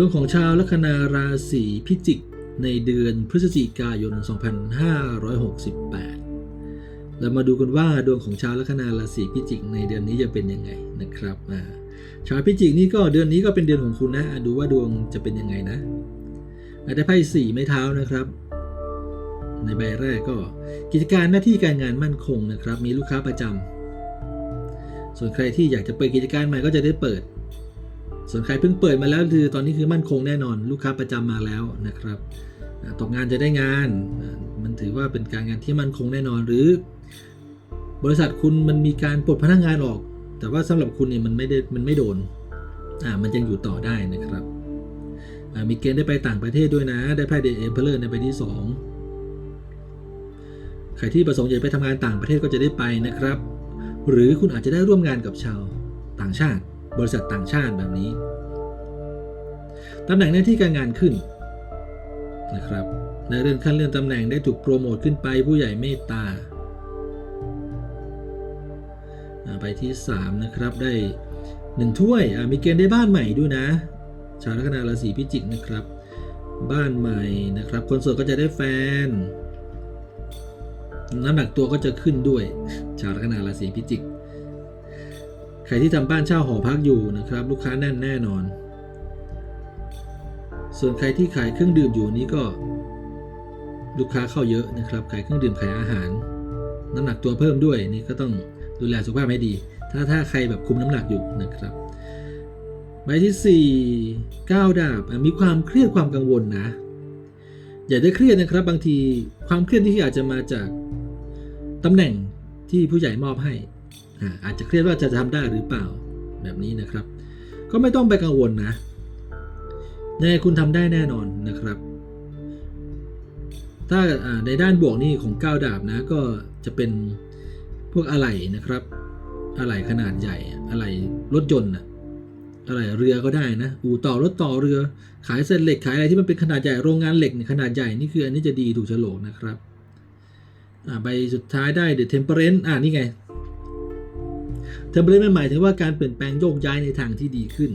ดวงของชาวลัคนาราศีพิจิกในเดือนพฤศจิกายน 2568 เรามาดูกันว่าดวงของชาวลัคนาราศีพิจิกในเดือนนี้จะเป็นยังไงนะครับาชาวพิจิกนี่ก็เดือนนี้ก็เป็นเดือนของคุณนะอะดูว่าดวงจะเป็นยังไงนะอาจจะไพ่สี่ไม้เท้านะครับ ในใบแรกก็กิจการหน้าที่การงานมั่นคงนะครับ มีลูกค้าประจำส่วนใครที่อยากจะเปิดกิจการใหม่ก็จะได้เปิด ส่วนใครเพิ่งเปิดมาแล้วคือตอนนี้คือมั่นคงแน่นอน ลูกค้าประจำมาแล้วนะครับตกงานจะได้งาน มันถือว่าเป็นการงานที่มั่นคงแน่นอน หรือบริษัทคุณมันมีการปลดพนักงานออก แต่ว่าสำหรับคุณเนี่ยมันไม่ได้มันไม่โดนอ่ามันยังอยู่ต่อได้นะครับมีเกณฑ์ได้ไปต่างประเทศด้วยนะ ได้ไพ่เดเอเพลเลอร์ในใบที่สองใครที่ประสงค์อยากไปทำงานต่างประเทศก็จะได้ไปนะครับ หรือคุณอาจจะได้ร่วมงานกับชาวต่างชาติ บริษัทต่างชาติแบบนี้ตำแหน่งหน้าที่การงานขึ้นนะครับในเรื่องขั้นเลื่อนตำแหน่งได้ถูกโปรโมทขึ้นไปผู้ใหญ่เมตตาไปที่ 3 นะครับได้ 1 ถ้วยมีเกณฑ์ได้บ้านใหม่ด้วยนะ ชาวลัคนาราศีพิจิกนะครับ บ้านใหม่นะครับ คนโสดก็จะได้แฟน น้ำหนักตัวก็จะขึ้นด้วย ชาวลัคนาราศีพิจิก ใครที่ทำบ้านเช่าหอพักอยู่นะครับ ลูกค้าแน่นแน่นอน ส่วนใครที่ขายเครื่องดื่มอยู่นี้ก็ ลูกค้าเข้าเยอะนะครับ ขายเครื่องดื่มขายอาหาร น้ำหนักตัวเพิ่มด้วยนี่ก็ต้องดูแลสุขภาพให้ดี ถ้าถ้าใครแบบคุมน้ำหนักอยู่นะครับใบที่4 9ดาบมีความเครียดความกังวลนะ อย่าได้เครียดนะครับ บางทีความเครียดที่อาจจะมาจากตำแหน่งที่ผู้ใหญ่มอบให้ อาจจะเครียดว่าจะทำได้หรือเปล่าแบบนี้นะครับ ก็ไม่ต้องไปกังวลนะยังไงคุณทำได้แน่นอนนะครับ ถ้าในด้านบวกนี่ของก้าวดาบนะก็จะเป็นพวกอะไหล่นะครับ อะไหล่ขนาดใหญ่ อะไหล่รถยนต์อะอะไหล่เรือก็ได้นะ อู่ต่อรถต่อเรือ ขายเศษเหล็กขายอะไรที่มันเป็นขนาดใหญ่ โรงงานเหล็กขนาดใหญ่นี่คืออันนี้จะดีถูกโฉลกนะครับอ่าใบสุดท้ายได้ The Temperance อ่านี่ไง Temperance มันหมายถึงว่าการเปลี่ยนแปลงโยกย้ายในทางที่ดีขึ้น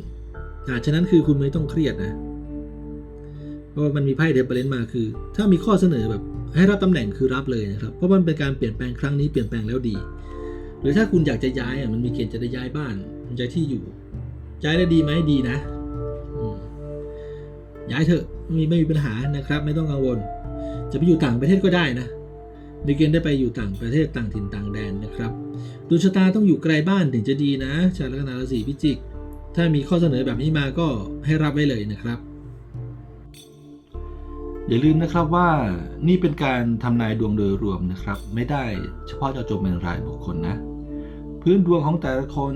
อ่าฉะนั้นคือคุณไม่ต้องเครียดนะ เพราะมันมีไพ่เดบเบลนมาคือ ถ้ามีข้อเสนอแบบให้รับตำแหน่งคือรับเลยนะครับ เพราะมันเป็นการเปลี่ยนแปลงครั้งนี้เปลี่ยนแปลงแล้วดี หรือถ้าคุณอยากจะย้ายอะมันมีเกณฑ์จะได้ย้ายบ้านย้ายที่อยู่ ย้ายได้ดีไหมดีนะ ย้ายเถอะไม่มีไม่มีปัญหานะครับ ไม่ต้องกังวล จะไปอยู่ต่างประเทศก็ได้นะ มีเกณฑ์ได้ไปอยู่ต่างประเทศต่างถิ่นต่างแดนนะครับดวงชะตาต้องอยู่ไกลบ้านถึงจะดีนะ ชาวลัคนาราศีพิจิก ถ้ามีข้อเสนอแบบนี้มาก็ให้รับไว้เลยนะครับ อย่าลืมนะครับว่านี่เป็นการทำนายดวงโดยรวมนะครับ ไม่ได้เฉพาะเจาะจงเป็นรายบุคคลนะ พื้นดวงของแต่ละคน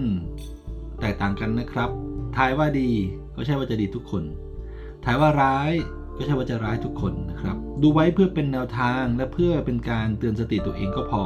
แตกต่างกันนะครับทายว่าดีก็ใช่ว่าจะดีทุกคนทายว่าร้าย ก็ใช่ว่าจะร้ายทุกคนนะครับ ดูไว้เพื่อเป็นแนวทางและเพื่อเป็นการเตือนสติตัวเองก็พอ